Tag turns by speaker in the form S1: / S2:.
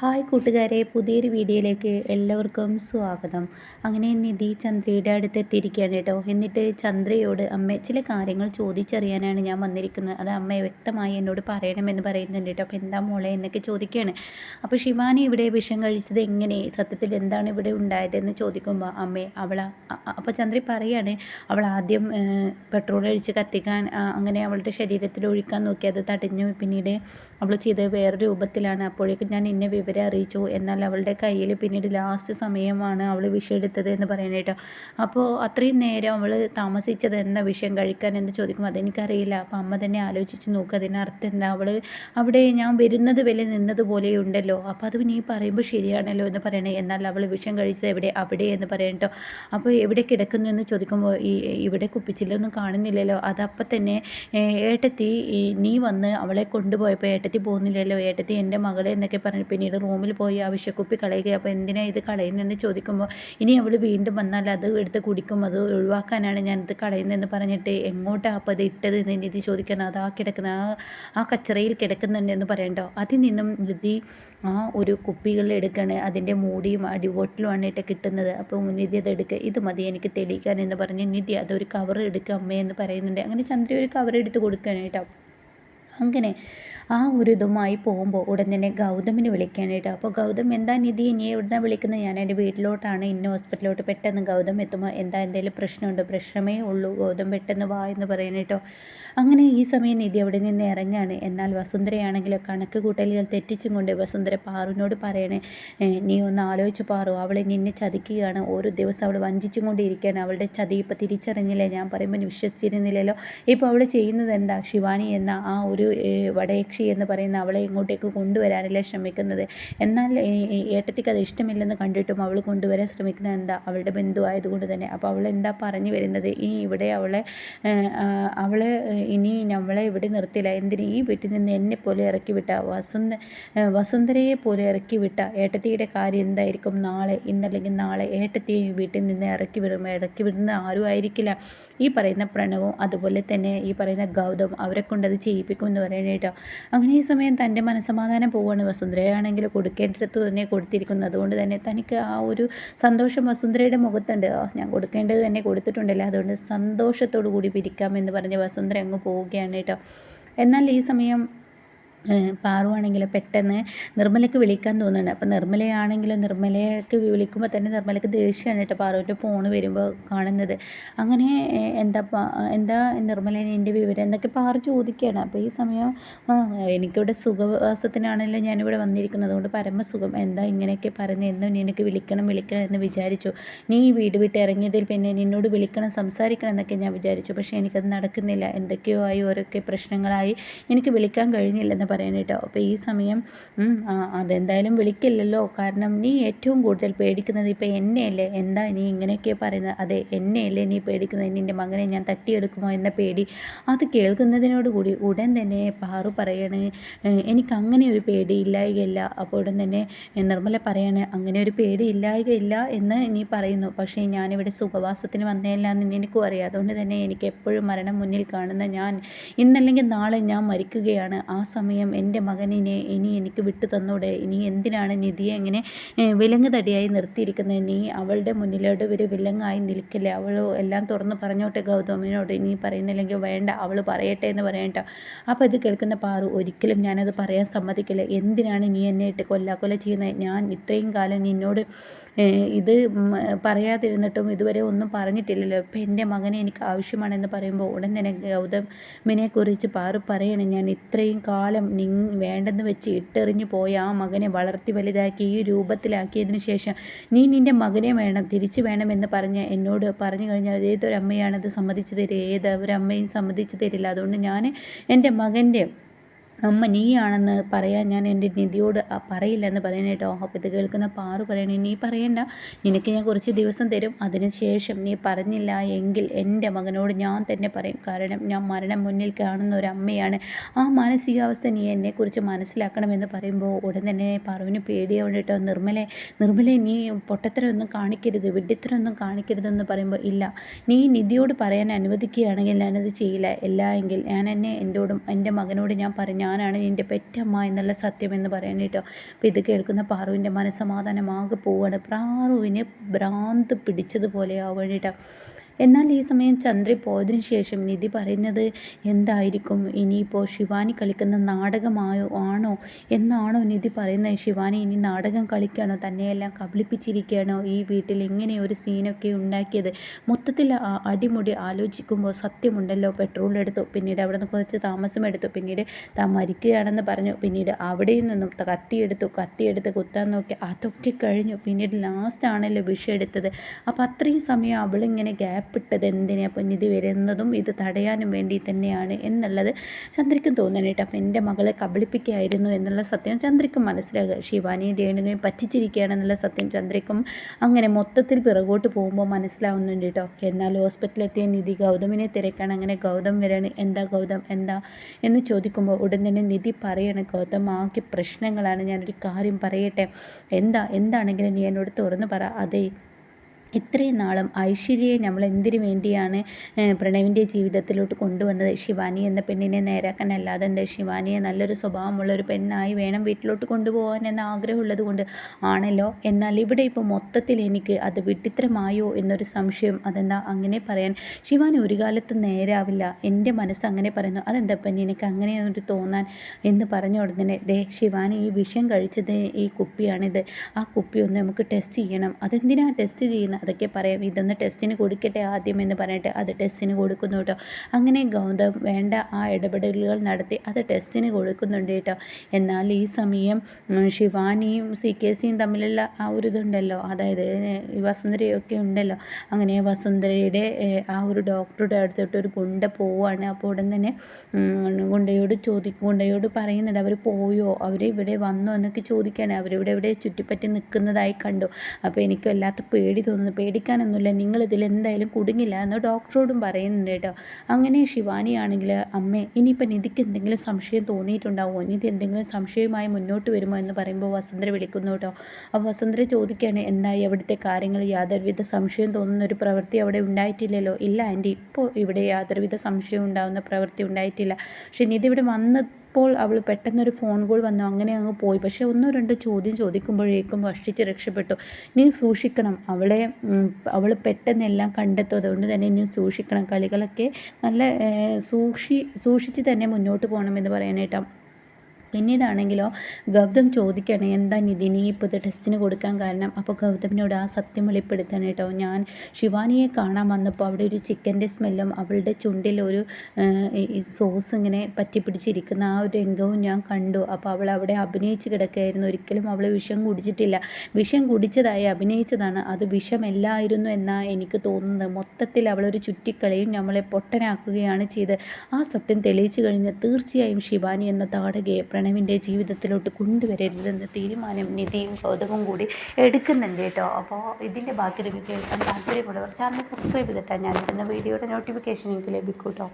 S1: Hi കൂട്ടുകാരെ പുതിയൊരു വീഡിയോയിലേക്ക് എല്ലാവർക്കും സ്വാഗതം. അങ്ങനെ നിധി ചന്ദ്രയുടെ അടുത്ത് എത്തിയിരിക്കുകയാണ് കേട്ടോ. എന്നിട്ട് ചന്ദ്രയോട് അമ്മ ചില കാര്യങ്ങൾ ചോദിച്ചറിയാനാണ് ഞാൻ വന്നിരിക്കുന്നത്. അത് അമ്മ വ്യക്തമായി എന്നോട് പറയണമെന്ന് പറയുന്നുണ്ട് കേട്ടോ. അപ്പോൾ എന്താ മോളെ എന്നൊക്കെ ചോദിക്കുകയാണ്. അപ്പോൾ ശിവാനി ഇവിടെ വിഷം കഴിച്ചത് എങ്ങനെ? സത്യത്തിൽ എന്താണ് ഇവിടെ ഉണ്ടായതെന്ന് ചോദിക്കുമ്പോൾ അമ്മേ അവൾ അപ്പോൾ ചന്ദ്ര പറയാണ് അവൾ ആദ്യം പെട്രോൾ ഒഴിച്ച് കത്തിക്കാൻ അങ്ങനെ അവളുടെ ശരീരത്തിൽ ഒഴിക്കാൻ നോക്കി. അത് തടഞ്ഞു. പിന്നീട് അവൾ ചെയ്തത് വേറെ രൂപത്തിലാണ്. അപ്പോഴേക്കും ഞാൻ ഇന്നെ വിവരം അറിയിച്ചു. എന്നാൽ അവളുടെ കയ്യിൽ പിന്നീട് ലാസ്റ്റ് സമയമാണ് അവൾ വിഷം എടുത്തത് എന്ന് പറയുന്നത് കേട്ടോ. അപ്പോൾ അത്രയും നേരം അവൾ താമസിച്ചത് എന്താ വിഷം കഴിക്കാൻ എന്ന് ചോദിക്കുമ്പോൾ അതെനിക്കറിയില്ല. അപ്പോൾ അമ്മ തന്നെ ആലോചിച്ച് നോക്കുക അതിനർത്ഥം എന്താ? അവൾ അവിടെ ഞാൻ വരുന്നത് വരെ നിന്നതുപോലെ ഉണ്ടല്ലോ. അപ്പോൾ അത് നീ പറയുമ്പോൾ ശരിയാണല്ലോ എന്ന് പറയണേ. എന്നാൽ അവൾ വിഷം കഴിച്ചത് എവിടെ? അവിടെ എന്ന് പറയട്ടോ അപ്പോൾ എവിടെ കിടക്കുന്നു എന്ന് ചോദിക്കുമ്പോൾ ഈ ഇവിടെ കുപ്പിച്ചില്ലൊന്നും കാണുന്നില്ലല്ലോ. അതപ്പം തന്നെ ഏട്ടത്തി നീ വന്ന് അവളെ കൊണ്ടുപോയപ്പോൾ ഏട്ടത്തി പോകുന്നില്ലല്ലോ. ഏട്ടത്തി എന്റെ മകളെ എന്നൊക്കെ പറഞ്ഞ് പിന്നീട് റൂമിൽ പോയി ആ വിഷക്കുപ്പി കളയുക അപ്പോൾ എന്തിനാ ഇത് കളയുന്നതെന്ന് ചോദിക്കുമ്പോൾ ഇനി അവൾ വീണ്ടും വന്നാൽ അത് എടുത്ത് കുടിക്കും അത് ഒഴിവാക്കാനാണ് ഞാൻ ഇത് കളയുന്നതെന്ന് പറഞ്ഞിട്ട് എങ്ങോട്ടാണ് അപ്പോൾ അത് ഇട്ടത്? നിധി ചോദിക്കണം. അത് ആ കിടക്കുന്ന ആ ആ കച്ചറയിൽ കിടക്കുന്നുണ്ട് എന്ന് പറയണ്ടോ അതിൽ നിന്നും നിധി ആ ഒരു കുപ്പികൾ എടുക്കണേ. അതിന്റെ മൂടിയും അടി അടിവോട്ടിലുമാണ് ഇട്ട് കിട്ടുന്നത്. അപ്പോൾ നിധി അത് എടുക്കുക ഇത് മതി എനിക്ക് തെളിയിക്കാൻ എന്ന് പറഞ്ഞ് നിധി അതൊരു കവർ എടുക്കുക അമ്മയെന്ന് പറയുന്നുണ്ട്. അങ്ങനെ ചന്ദ്ര ഒരു കവർ എടുത്ത് കൊടുക്കുകയാണ് കേട്ടോ. അങ്ങനെ ആ ഒരു ഇതുമായി പോകുമ്പോൾ ഉടൻ തന്നെ ഗൗതമിനെ വിളിക്കാനായിട്ട് അപ്പോൾ ഗൗതം എന്താ നിധി? ഇനി എവിടുന്നാണ് വിളിക്കുന്നത്? ഞാൻ എന്റെ വീട്ടിലോട്ടാണ്. ഇന്ന ഹോസ്പിറ്റലിലോട്ട് പെട്ടെന്ന് ഗൗതം എത്തുമ്പോൾ എന്താ എന്തെങ്കിലും പ്രശ്നമുണ്ടോ? പ്രശ്നമേ ഉള്ളൂ. ഗൗതം പെട്ടെന്ന് വാ എന്ന് പറയാനായിട്ടോ അങ്ങനെ ഈ സമയം നിധി അവിടെ നിന്ന് ഇറങ്ങുകയാണ് എന്നാൽ വസുന്ധരയാണെങ്കിൽ കണക്ക് കൂട്ടലുകൾ തെറ്റിച്ചും കൊണ്ട് വസുന്ധര പാറുവിനോട് പറയണേ നീ ഒന്ന് ആലോചിച്ച് പാറു. അവളെ നിന്നെ ചതിക്കുകയാണ്. ഓരോ ദിവസം അവൾ വഞ്ചിച്ചും കൊണ്ടിരിക്കുകയാണ് അവളുടെ ചതി ഇപ്പം തിരിച്ചറിഞ്ഞില്ലേ? ഞാൻ പറയുമ്പോൾ വിശ്വസിച്ചിരുന്നില്ലല്ലോ. ഇപ്പോൾ അവൾ ചെയ്യുന്നത് എന്താ? ശിവാനി എന്ന ആ ഒരു വടയക്ഷി എന്ന് പറയുന്ന അവളെ ഇങ്ങോട്ടേക്ക് കൊണ്ടുവരാനല്ലേ ശ്രമിക്കുന്നത്? എന്നാൽ ഏട്ടത്തിക്ക് അത് ഇഷ്ടമില്ലെന്ന് കണ്ടിട്ടും അവൾ കൊണ്ടുവരാൻ ശ്രമിക്കുന്നത് എന്താ? അവളുടെ ബന്ധു ആയതുകൊണ്ട് തന്നെ. അപ്പോൾ അവൾ എന്താ പറഞ്ഞു വരുന്നത്? ഇനി ഇവിടെ അവളെ അവളെ ഇനി നമ്മളെ ഇവിടെ നിർത്തില്ല. എന്തിന് ഈ വീട്ടിൽ നിന്ന് എന്നെ പോലെ ഇറക്കി വിട്ട? വസുന്ധ വസുന്ധരയെ പോലെ ഇറക്കി വിട്ട ഏട്ടത്തിയുടെ കാര്യം എന്തായിരിക്കും നാളെ? ഇന്നല്ലെങ്കിൽ നാളെ ഏട്ടത്തിയെ വീട്ടിൽ നിന്ന് ഇറക്കി വിടും. ഇറക്കി വിടുന്ന ആരും ആയിരിക്കില്ല. ഈ പറയുന്ന പ്രണവും അതുപോലെ തന്നെ ഈ പറയുന്ന ഗൗതം അവരെ കൊണ്ടത് ചെയ്യിപ്പിക്കും എന്ന് പറയണേട്ടോ അങ്ങനെ ഈ സമയം തന്റെ മനസ്സമാധാനം പോവുകയാണ് വസുന്ധരയാണെങ്കിൽ കൊടുക്കേണ്ടടുത്ത് തന്നെ കൊടുത്തിരിക്കുന്നത്. അതുകൊണ്ട് തന്നെ തനിക്ക് ആ ഒരു സന്തോഷം വസുന്ധരയുടെ മുഖത്തുണ്ട്. ഞാൻ കൊടുക്കേണ്ടത് തന്നെ കൊടുത്തിട്ടുണ്ടല്ലോ? അതുകൊണ്ട് സന്തോഷത്തോടു കൂടി പിരിക്കാം എന്ന് പറഞ്ഞ് വസുന്ധര അങ്ങ് പോവുകയാണ് കേട്ടോ. എന്നാൽ ഈ സമയം പാറുവാണെങ്കിൽ പെട്ടെന്ന് നിർമ്മലയ്ക്ക് വിളിക്കാൻ തോന്നുന്നുണ്ട്. അപ്പോൾ നിർമ്മലയാണെങ്കിലും നിർമ്മലയ്ക്ക് വിളിക്കുമ്പോൾ തന്നെ നിർമ്മലയ്ക്ക് ദേഷ്യമാണ് കേട്ടോ പാറുവിന്റെ ഫോൺ വരുമ്പോൾ കാണുന്നത്. അങ്ങനെ എന്താ എന്താ നിർമ്മല എന്റെ വിവരം എന്നൊക്കെ പാറു ചോദിക്കുകയാണ്. അപ്പോൾ ഈ സമയം എനിക്കിവിടെ സുഖവാസത്തിനാണല്ലോ ഞാനിവിടെ വന്നിരിക്കുന്നത്. അതുകൊണ്ട് പരമസുഖം എന്താ ഇങ്ങനെയൊക്കെ പറയുന്നത്? എന്നും നിനക്ക് വിളിക്കണം വിളിക്കണം എന്ന് വിചാരിച്ചു. നീ ഈ വീട് വിട്ട് ഇറങ്ങിയതിൽ പിന്നെ നിന്നോട് വിളിക്കണം സംസാരിക്കണം എന്നൊക്കെ ഞാൻ വിചാരിച്ചു. പക്ഷേ എനിക്കത് നടക്കുന്നില്ല. എന്തൊക്കെയോ ആയി ഓരോക്കെ പ്രശ്നങ്ങളായി എനിക്ക് വിളിക്കാൻ കഴിഞ്ഞില്ലെന്ന് കേട്ടോ അപ്പോൾ ഈ സമയം അതെന്തായാലും വിളിക്കില്ലല്ലോ. കാരണം നീ ഏറ്റവും കൂടുതൽ പേടിക്കുന്നത് ഇപ്പോൾ എന്നെയല്ലേ? എന്താ നീ ഇങ്ങനെയൊക്കെ പറയുന്നത്? അതെ എന്നെയല്ലേ നീ പേടിക്കുന്നത്? നിന്റെ മകനെ ഞാൻ തട്ടിയെടുക്കുമോ എന്ന പേടി. അത് കേൾക്കുന്നതിനോട് കൂടി ഉടൻ തന്നെ പാറു പറയണേ എനിക്ക് അങ്ങനെ ഒരു പേടി ഇല്ലായികയില്ല അപ്പോൾ ഉടൻ തന്നെ നിർമ്മല പറയാണ് അങ്ങനെ ഒരു പേടി ഇല്ലായികയില്ല എന്ന് നീ പറയുന്നു. പക്ഷേ ഞാനിവിടെ സുഖവാസത്തിന് വന്നതല്ല എന്ന് എനിക്കും അറിയാം. അതുകൊണ്ട് തന്നെ എനിക്ക് എപ്പോഴും മരണം മുന്നിൽ കാണുന്ന ഞാൻ. ഇന്നല്ലെങ്കിൽ നാളെ ഞാൻ മരിക്കുകയാണ്. ആ സമയം സമയം എന്റെ മകനിനെ ഇനി എനിക്ക് വിട്ടു തന്നൂടെ? ഇനി എന്തിനാണ് നിധിയെ ഇങ്ങനെ വിലങ്ങ് തടിയായി നിർത്തിയിരിക്കുന്നത്? നീ അവളുടെ മുന്നിലോട്ട് ഒരു വിലങ്ങായി നിൽക്കില്ലേ? അവൾ എല്ലാം തുറന്ന് പറഞ്ഞോട്ടെ ഗൗതമിനോട്. ഇനി പറയുന്നില്ലെങ്കിൽ വേണ്ട അവൾ പറയട്ടെ എന്ന് പറയണ്ട അപ്പോൾ ഇത് കേൾക്കുന്ന പാറു ഒരിക്കലും ഞാനത് പറയാൻ സമ്മതിക്കില്ല. എന്തിനാണ് നീ എന്നെ ഇട്ട് കൊല്ലാക്കൊല ചെയ്യുന്നത്? ഞാൻ ഇത്രയും കാലം നിന്നോട് ഇത് പറയാതിരുന്നിട്ടും ഇതുവരെ ഒന്നും പറഞ്ഞിട്ടില്ലല്ലോ. ഇപ്പം എന്റെ മകനെ എനിക്ക് ആവശ്യമാണെന്ന് പറയുമ്പോൾ ഉടൻ തന്നെ ഗൗതമിനെക്കുറിച്ച് പാറു പറയണം. ഞാൻ ഇത്രയും കാലം നി വേണ്ടെന്ന് വെച്ച് ഇട്ടെറിഞ്ഞു പോയ ആ മകനെ വളർത്തി വലുതാക്കി ഈ രൂപത്തിലാക്കിയതിന് ശേഷം നീ നിന്റെ മകനെ വേണം തിരിച്ചു വേണമെന്ന് പറഞ്ഞ് എന്നോട് പറഞ്ഞു കഴിഞ്ഞാൽ ഏതൊരമ്മയാണത് സമ്മതിച്ചു തരിക? ഏതൊരമ്മയും സമ്മതിച്ചു തരില്ല. അതുകൊണ്ട് ഞാൻ എന്റെ മകന്റെ അമ്മ നീയാണെന്ന് പറയാൻ ഞാൻ എന്റെ നിധിയോട് പറയില്ല എന്ന് കേട്ടോ. അപ്പോൾ ഇത് കേൾക്കുന്ന പാറു പറയണേ നീ പറയണ്ട. നിനക്ക് ഞാൻ കുറച്ച് ദിവസം തരും. അതിനുശേഷം നീ പറഞ്ഞില്ല എങ്കിൽ എന്റെ മകനോട് ഞാൻ തന്നെ പറയും. കാരണം ഞാൻ മരണം മുന്നിൽ കാണുന്ന ഒരു അമ്മയാണ്. ആ മാനസികാവസ്ഥ നീ എന്നെക്കുറിച്ച് മനസ്സിലാക്കണമെന്ന് പറയുമ്പോൾ ഉടൻ തന്നെ പാറുവിന് പേടിയാവണ്ടിട്ടോ നിർമ്മലെ നിർമ്മലെ നീ പൊട്ടത്തരമൊന്നും കാണിക്കരുത്. വിഡ്ഢിത്തരമൊന്നും കാണിക്കരുതെന്ന് പറയുമ്പോൾ ഇല്ല. നീ നിധിയോട് പറയാൻ അനുവദിക്കുകയാണെങ്കിൽ ഞാനത് ചെയ്യില്ല. എല്ലാ എങ്കിൽ ഞാൻ എന്നെ എന്റെ മകനോട് ഞാൻ പറഞ്ഞ ഞാനാണ് നിന്റെ പെറ്റമ്മ എന്നുള്ള സത്യം എന്ന് പറയാൻ കേട്ടോ. അപ്പോൾ ഇത് കേൾക്കുന്ന പാറുവിന്റെ മനസ്സമാധാനമാകെ പോവുകയാണ് പാറുവിന് ഭ്രാന്ത് പിടിച്ചതുപോലെ ആവുകയാണ് കേട്ടോ. എന്നാൽ ഈ സമയം ചന്ദ്രി പോയതിനു ശേഷം നിധി പറയുന്നത് എന്തായിരിക്കും? ഇനിയിപ്പോൾ ശിവാനി കളിക്കുന്ന നാടകമായോ ആണോ? എന്നാണോ നിധി പറയുന്നത്? ശിവാനി ഇനി നാടകം കളിക്കുകയാണോ തന്നെയെല്ലാം കബളിപ്പിച്ചിരിക്കുകയാണോ? ഈ വീട്ടിൽ ഇങ്ങനെ ഒരു സീനൊക്കെ ഉണ്ടാക്കിയത്? മൊത്തത്തിൽ അടിമുടി ആലോചിക്കുമ്പോൾ സത്യമുണ്ടല്ലോ. പെട്രോൾ എടുത്തു പിന്നീട് അവിടെ നിന്ന് കുറച്ച് താമസം എടുത്തു പിന്നീട് താൻ മരിക്കുകയാണെന്ന് പറഞ്ഞു പിന്നീട് അവിടെ നിന്നും കത്തിയെടുത്തു കത്തിയെടുത്ത് കുത്താൻ നോക്കി അതൊക്കെ കഴിഞ്ഞു. പിന്നീട് ലാസ്റ്റ് ആണല്ലോ വിഷ എടുത്തത്. അപ്പോൾ അത്രയും സമയം അവളിങ്ങനെ ഗ്യാപ്പ് ഭയപ്പെട്ടത് എന്തിനാ? അപ്പം നിധി വരുന്നതും ഇത് തടയാനും വേണ്ടി തന്നെയാണ് എന്നുള്ളത് ചന്ദ്രയ്ക്കും തോന്നാനായിട്ട് അപ്പം എന്റെ മകളെ കബളിപ്പിക്കുകയായിരുന്നു എന്നുള്ള സത്യം ചന്ദ്രയ്ക്കും മനസ്സിലാകുക. ശിവാനിയും രേണുകയും പറ്റിച്ചിരിക്കുകയാണെന്നുള്ള സത്യം ചന്ദ്രയ്ക്കും അങ്ങനെ മൊത്തത്തിൽ പിറകോട്ട് പോകുമ്പോൾ മനസ്സിലാവുന്നുണ്ട് കേട്ടോ. എന്നാൽ ഹോസ്പിറ്റലിലെത്തിയ നിധി ഗൗതമിനെ തിരക്കാണ്. അങ്ങനെ ഗൗതം വരാണ്. എന്താ ഗൗതം? എന്താ? എന്ന് ചോദിക്കുമ്പോൾ ഉടൻ തന്നെ നിധി പറയാണ് ഗൗതം ആകെ പ്രശ്നങ്ങളാണ്. ഞാനൊരു കാര്യം പറയട്ടെ. എന്താ? എന്താണെങ്കിലും നീ എന്നോട് തുറന്ന് പറ. അതെ ഇത്രയും നാളും ഐശ്വര്യയെ നമ്മൾ എന്തിനു വേണ്ടിയാണ് പ്രണവിന്റെ ജീവിതത്തിലോട്ട് കൊണ്ടുവന്നത്? ശിവാനി എന്ന പെണ്ണിനെ നേരാക്കാൻ അല്ലാതെ എന്താ ശിവാനിയെ നല്ലൊരു സ്വഭാവമുള്ള ഒരു പെണ്ണായി വേണം വീട്ടിലോട്ട് കൊണ്ടുപോകാൻ എന്ന ആഗ്രഹമുള്ളത് കൊണ്ട് ആണല്ലോ? എന്നാൽ ഇവിടെ ഇപ്പോൾ മൊത്തത്തിൽ എനിക്ക് അത് വിട്ടിത്തരമായോ എന്നൊരു സംശയം അതെന്താ അങ്ങനെ പറയാൻ? ശിവാനി ഒരു കാലത്ത് നേരാവില്ല. എന്റെ മനസ്സ് അങ്ങനെ പറയുന്നു. അതെന്താ പെണ്ണി എനിക്ക് അങ്ങനെ ഒരു തോന്നാൻ എന്ന് പറഞ്ഞ ഉടനെ ദേ ശിവാനി ഈ വിഷം കഴിച്ചത് ഈ കുപ്പിയാണിത്. ആ കുപ്പി ഒന്ന് നമുക്ക് ടെസ്റ്റ് ചെയ്യണം. അതെന്തിനാണ് ടെസ്റ്റ് ചെയ്യുന്നത് അതൊക്കെ പറയാം. ഇതൊന്ന് ടെസ്റ്റിന് കൊടുക്കട്ടെ ആദ്യം എന്ന് പറഞ്ഞിട്ട് അത് ടെസ്റ്റിന് കൊടുക്കുന്നു കേട്ടോ അങ്ങനെ ഗൗതം വേണ്ട ആ ഇടപെടലുകൾ നടത്തി അത് ടെസ്റ്റിന് കൊടുക്കുന്നുണ്ട് കേട്ടോ എന്നാൽ ഈ സമയം ശിവാനിയും സി കെ സിയും തമ്മിലുള്ള ആ ഒരു ഇതുണ്ടല്ലോ. അതായത് വസുന്ധരയൊക്കെ ഉണ്ടല്ലോ. അങ്ങനെ വസുന്ധരയുടെ ആ ഒരു ഡോക്ടറുടെ അടുത്തോട്ട് ഒരു ഗുണ്ട പോവുകയാണ് അപ്പോൾ ഉടൻ തന്നെ ഗുണ്ടയോട് ചോദി ഗുണ്ടയോട് പറയുന്നുണ്ട് അവർ പോയോ? അവർ ഇവിടെ വന്നോ? എന്നൊക്കെ ചോദിക്കുകയാണ് അവരിവിടെ ഇവിടെ ചുറ്റിപ്പറ്റി നിൽക്കുന്നതായി കണ്ടു. അപ്പോൾ എനിക്ക് വല്ലാത്ത പേടി തോന്നുന്നു. തോന്നുന്നു പേടിക്കാനൊന്നുമില്ല. നിങ്ങളിതിൽ എന്തായാലും കുടുങ്ങില്ല എന്ന് ഡോക്ടറോടും പറയുന്നുണ്ട് കേട്ടോ. അങ്ങനെ ശിവാനിയാണെങ്കിൽ അമ്മേ ഇനിയിപ്പോൾ നിധിക്ക് എന്തെങ്കിലും സംശയം തോന്നിയിട്ടുണ്ടാവുമോ നിധി എന്തെങ്കിലും സംശയമായി മുന്നോട്ട് വരുമോ? എന്ന് പറയുമ്പോൾ വസുന്ധര വിളിക്കുന്നു കേട്ടോ. അപ്പോൾ വസുന്ധര ചോദിക്കുകയാണ് എന്തായി അവിടുത്തെ കാര്യങ്ങൾ? യാതൊരുവിധ സംശയം തോന്നുന്ന ഒരു പ്രവൃത്തി അവിടെ ഉണ്ടായിട്ടില്ലല്ലോ? ഇല്ല ആന്റി ഇപ്പോൾ ഇവിടെ യാതൊരുവിധ സംശയം ഉണ്ടാകുന്ന പ്രവൃത്തി ഉണ്ടായിട്ടില്ല. പക്ഷെ നിധി ഇവിടെ വന്ന് അപ്പോൾ അവൾ പെട്ടെന്നൊരു ഫോൺ കോൾ വന്നു. അങ്ങനെ അങ്ങ് പോയി. പക്ഷേ ഒന്നോ രണ്ടോ ചോദ്യം ചോദിക്കുമ്പോഴേക്കും ഭക്ഷിച്ച് രക്ഷപ്പെട്ടു. നീ സൂക്ഷിക്കണം. അവളെ അവൾ പെട്ടെന്ന് എല്ലാം കണ്ടെത്തും. അതുകൊണ്ട് തന്നെ നീ സൂക്ഷിക്കണം. കളികളൊക്കെ നല്ല സൂക്ഷി സൂക്ഷിച്ച് തന്നെ മുന്നോട്ട് പോകണമെന്ന് പറയാനായിട്ടാണ് പിന്നീടാണെങ്കിലോ ഗൗതം ചോദിക്കുകയാണ് എന്താ നിധി? നീ ഇപ്പോൾ ടെസ്റ്റിന് കൊടുക്കാൻ കാരണം അപ്പോൾ ഗൗതമിനോട് ആ സത്യം വെളിപ്പെടുത്താൻ കേട്ടോ. ഞാൻ ശിവാനിയെ കാണാൻ വന്നപ്പോൾ അവിടെ ഒരു ചിക്കന്റെ സ്മെല്ലും അവളുടെ ചുണ്ടിൽ ഒരു സോസ് ഇങ്ങനെ പറ്റി പിടിച്ചിരിക്കുന്ന ആ ഒരു രംഗവും ഞാൻ കണ്ടു. അപ്പോൾ അവൾ അവിടെ അഭിനയിച്ച് കിടക്കുകയായിരുന്നു. ഒരിക്കലും അവൾ വിഷം കുടിച്ചിട്ടില്ല. വിഷം കുടിച്ചതായി അഭിനയിച്ചതാണ്. അത് വിഷമല്ലായിരുന്നു എന്നാണ് എനിക്ക് തോന്നുന്നത്. മൊത്തത്തിൽ അവളൊരു ചുറ്റിക്കളിയും നമ്മളെ പൊട്ടനാക്കുകയാണ് ചെയ്ത് ആ സത്യം തെളിയിച്ചു കഴിഞ്ഞാൽ തീർച്ചയായും ശിവാനി എന്ന താടകയെ പ്രണവിന്റെ ജീവിതത്തിലോട്ട് കൊണ്ടുവരരുതെന്ന തീരുമാനം നിധിയും ഗൗതമും കൂടി എടുക്കുന്നുണ്ട് കേട്ടോ. അപ്പോൾ ഇതിന്റെ ബാക്കി റിവ്യൂ കേൾക്കാൻ താല്പര്യമുള്ളവർ ചാനൽ സബ്സ്ക്രൈബ് ചെയ്തിട്ടാണ് ഞാനിടുന്ന വീഡിയോയുടെ നോട്ടിഫിക്കേഷൻ എനിക്ക് ലഭിക്കും കേട്ടോ